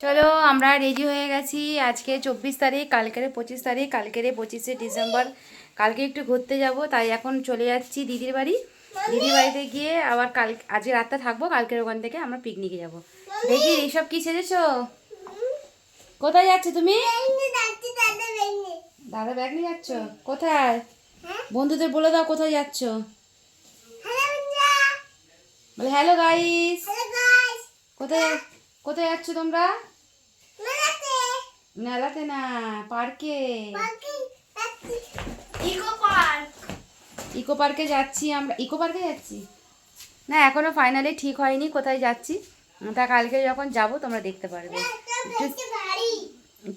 চলো আমরা রেডি হয়ে গেছি। আজকে চব্বিশ তারিখ কালকের পঁচিশ তারিখ কালকের পঁচিশে ডিসেম্বর। কালকে একটু ঘুরতে যাব তাই এখন চলে যাচ্ছি দিদির বাড়ি। দিদির বাড়িতে গিয়ে আবার কাল আজকে রাতটা থাকব কালকের ওখান থেকে আমরা পিকনিকে যাব। দেখি এইসব কি সেজেছো? কোথায় যাচ্ছ তুমি? দাদা ব্যাগ নিয়ে যাচ্ছ? কোথায়? বন্ধুদের বলে দাও কোথায় যাচ্ছ। বলে হ্যালো গাইস কোথায় কোথায় যাচ্ছ তোমরা? মেলাতে না পার্কে ইকো পার্ক ইকো পার্কে যাচ্ছি আমরা। ইকো পার্কে যাচ্ছি? না এখনও ফাইনালি ঠিক হয়নি কোথায় যাচ্ছি? তা কালকে যখন যাব তোমরা দেখতে পারবে।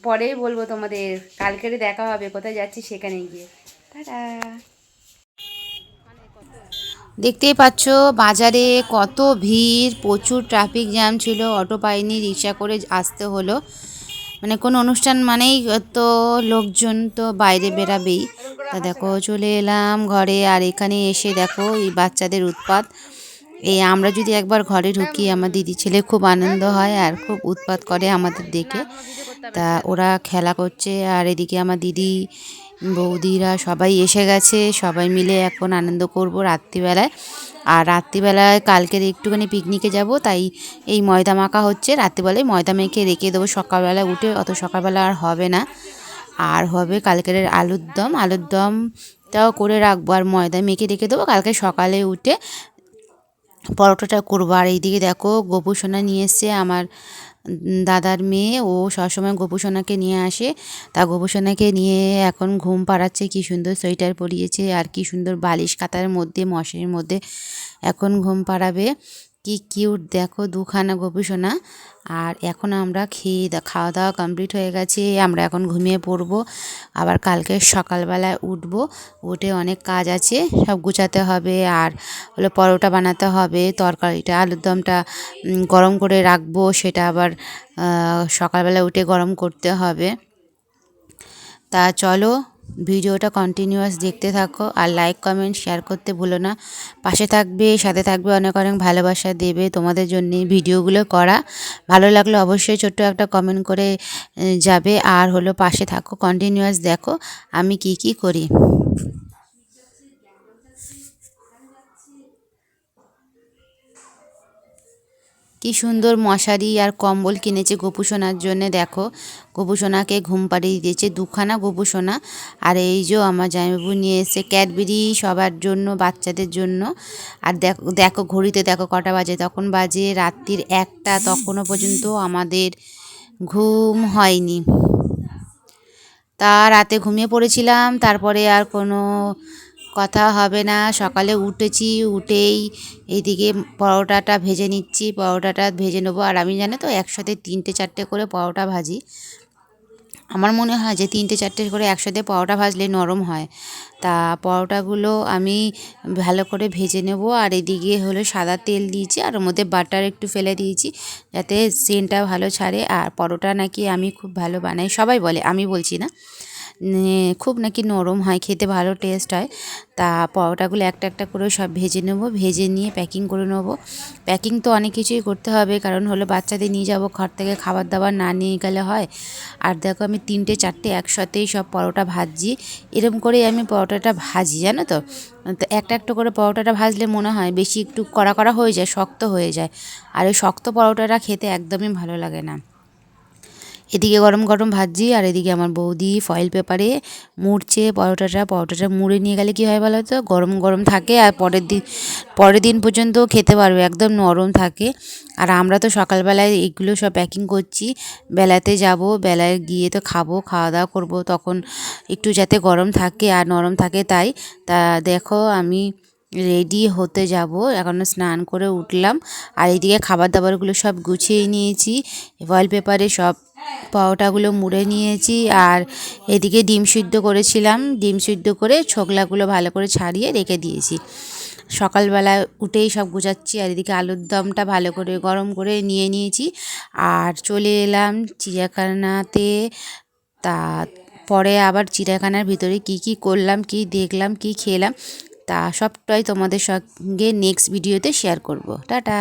পরেই বলব তোমাদের কালকেরে দেখা হবে কোথায় যাচ্ছি সেখানে গিয়ে। টাটা। দেখতেই পাচ্ছ বাজারে কত ভিড় প্রচুর ট্রাফিক জ্যাম ছিল অটো পাইনি রিক্সা করে আসতে হলো। মানে কোনো অনুষ্ঠান মানেই তো লোকজন তো বাইরে বেরাবেই। তা দেখো, চলে এলাম ঘরে আর এখানে এসে দেখো এই বাচ্চাদের উৎপাত। এই আমরা যদি একবার ঘরে ঢুকি, আমার দিদি ছেলে খুব আনন্দ হয় আর খুব উৎপাত করে আমাদের দেখে। তা ওরা খেলা করছে আর এদিকে আমার দিদি বৌদিরা সবাই এসে গেছে, সবাই মিলে এখন আনন্দ করব রাত্রিবেলায়। আর রাত্রিবেলায় কালকের একটুখানি পিকনিকে যাব, তাই এই ময়দা মাখা হচ্ছে। রাত্রিবেলায় ময়দা মেখে রেখে দেবো, সকালবেলা উঠে অত সকালবেলা আর হবে না। আর হবে কালকের আলুর দম। আলুর দমটাও করে রাখব আর ময়দা মেখে রেখে দেবো। কালকে সকালে উঠে পরোটাটা করব। আর এইদিকে দেখো গোপু সোনা নিয়ে এসছে আমার দাদার মেয়ে, ও সবসময় গোপুসোনাকে নিয়ে আসে। তা গোপুসোনাকে নিয়ে এখন ঘুম পাড়াচ্ছে, কি সুন্দর সোয়েটার পরিয়েছে আর কি সুন্দর বালিশ কাতার মধ্যে মশারির মধ্যে এখন ঘুম পাড়াবে। কি কিউট, দেখো দুখানা গোপু সোনা। আর এখন আমরা খেয়ে খাওয়া দাওয়া কমপ্লিট হয়ে গেছে, আমরা এখন ঘুমিয়ে পড়ব। আবার কালকে সকালবেলায় উঠবো, উঠে অনেক কাজ আছে, সব গুছাতে হবে। আর হলো পরোটা বানাতে হবে, তরকারিটা, আলুর দমটা গরম করে রাখব, সেটা আবার সকালবেলা উঠে গরম করতে হবে। তা চলো ভিডিওটা কন্টিনিউয়াস দেখতে থাকো আর লাইক কমেন্ট শেয়ার করতে ভুলো না। পাশে থাকবে, সাথে থাকবে অনেক অনেক ভালোবাসা দেবে তোমাদের জন্য ভিডিওগুলো করা। ভালো লাগলে অবশ্যই ছোট্ট একটা কমেন্ট করে যাবে। আর হলো পাশে থাকো কন্টিনিউয়াস দেখো আমি কি কি করি। কি সুন্দর মশারি আর কম্বল কিনেছে গোপুসোনার জন্যে, দেখো। গোপুসোনাকে ঘুম পাড়িয়ে দিয়েছে, দুখানা গোপুসোনা। আর এই যে আমার জামাইবাবু নিয়ে এসে ক্যাডবেরি সবার জন্য, বাচ্চাদের জন্য। আর দেখো দেখো ঘড়িতে দেখো কটা বাজে, তখন বাজে রাত্রির একটা, তখনও পর্যন্ত আমাদের ঘুম হয়নি। তা রাতে ঘুমিয়ে পড়েছিলাম, তারপরে আর কোনো কথা হবে না। সকালে উঠেছি, উঠেই এইদিকে পরোটাটা ভেজে নিচ্ছি। পরোটাটা ভেজে নেব। আর আমি জানো তো, একসাথে তিনটে চারটে করে পরোটা ভাজি। আমার মনে হয় যে তিনটে চারটে করে একসাথে পরোটা ভাজলে নরম হয়। তা পরোটাগুলো আমি ভালো করে ভেজে নেব। আর এদিকে হলো সাদা তেল দিয়েছি। আর ওর মধ্যে বাটার একটু ফেলে দিয়েছি যাতে সেন্টটা ভালো ছাড়ে। আর পরোটা নাকি আমি খুব ভালো বানাই। সবাই বলে, আমি বলছি না। খুব নাকি নরম হয়, খেতে ভালো টেস্ট হয়। তা পরোটাগুলো একটা একটা করে সব ভেজে নেব, ভেজে নিয়ে প্যাকিং করে নেব। প্যাকিং তো অনেক কিছুই করতে হবে, কারণ হলো বাচ্চাদের নিয়ে যাব ঘর থেকে খাবার দাবার না নিয়ে গেলে হয়। আর দেখো আমি তিনটে চারটে একসাথেই সব পরোটা ভাজি এরম করেই আমি পরোটাটা ভাজি, জানো তো? তো একটা একটা করে পরোটাটা ভাজলে মনে হয় বেশি একটু কড়া কড়া হয়ে যায়, শক্ত হয়ে যায়। আর ওই শক্ত পরোটাটা খেতে একদমই ভালো লাগে না। এদিকে গরম গরম ভাজছি আর এদিকে আমার বৌদি ফয়েল পেপারে মুড়ছে, পরোটাটা পরোটাটা মুড়ে নিয়ে গেলে কী হয় বলো তো? গরম গরম থাকে আর পরের দিন পরের দিন পর্যন্ত খেতে পারবে, একদম নরম থাকে। আর আমরা তো সকালবেলায় এগুলো সব প্যাকিং করছি, বেলাতে যাব, বেলায় গিয়ে তো খাব, খাওয়া দাওয়া করব, তখন একটু যাতে গরম থাকে আর নরম থাকে তাই। তা দেখো আমি রেডি হতে যাব এখনও স্নান করে উঠলাম। আর এইদিকে খাবার দাবারগুলো সব গুছিয়ে নিয়েছি ফয়েল পেপারে সব পরোটাগুলো মুড়ে নিয়েছি আর এদিকে ডিম সিদ্ধ করেছিলাম। ডিম সিদ্ধ করে ছোকলাগুলো ভালো করে ছাড়িয়ে রেখে দিয়েছি। সকালবেলা উঠেই সব গুছাচ্ছি আর এদিকে আলুর দমটা ভালো করে গরম করে নিয়ে নিয়েছি। আর চলে এলাম চিড়িয়াখানাতে। তা পরে আবার চিড়িয়াখানার ভিতরে কি কি করলাম, কি দেখলাম, কি খেলাম, তা সবটাই তোমাদের সঙ্গে নেক্সট ভিডিওতে শেয়ার করব। টাটা!